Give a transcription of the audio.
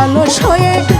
অলস হয়ে